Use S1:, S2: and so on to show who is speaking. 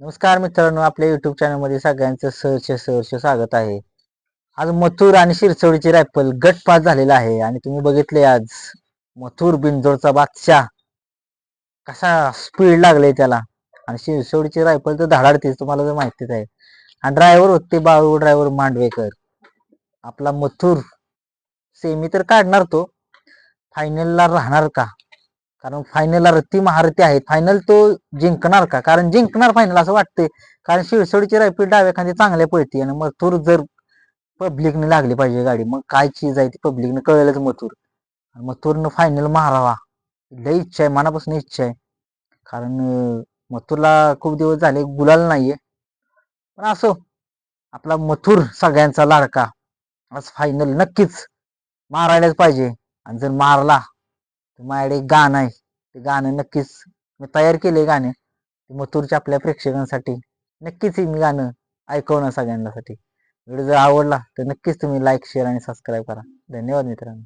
S1: नमस्कार मित्रांनो आपल्या युट्यूब चॅनलमध्ये सगळ्यांचं सहर्ष सहर्ष स्वागत आहे. आज मथुर आणि शिरसवडीची रायफल गटपास झालेला आहे आणि तुम्ही बघितले आज मथुर बिंजोडचा बादशाह कसा स्पीड लागले त्याला. आणि शिरसवडीची रायफल तर धाडाडतेच तुम्हाला तर माहितीच आहे. आणि ड्रायव्हर होते बाळू ड्रायव्हर मांडवेकर. आपला मथुर सेमी तर काढणार तो. फायनलला राहणार का? कारण फायनलला रत्ती महारथी आहे फायनल तो जिंकणार का? कारण जिंकणार फायनल असं वाटतंय. कारण शिरसोडीची रायफल डाव्या खांदी चांगल्या पळते आणि मथुर जर पब्लिकने लागली पाहिजे गाडी मग काय चीज आहे ती पब्लिकने कळेलच मथुर. मथुरनं फायनल मारावा. लय इच्छा आहे मनापासून इच्छा आहे. कारण मथुरला खूप दिवस झाले गुलाल नाहीये. पण असो आपला मथुर सगळ्यांचा लाडका. आज फायनल नक्कीच मारायलाच पाहिजे. आणि जर मारला माझ्याकडे एक गाणं आहे. ते गाणं नक्कीच मी तयार केले गाणे. ते मथुरच्या आपल्या प्रेक्षकांसाठी नक्कीच हे मी गाणं ऐकवणं सगळ्यांसाठी व्हिडिओ जर आवडला तर नक्कीच तुम्ही लाईक शेअर आणि सबस्क्राईब करा. धन्यवाद मित्रांनो.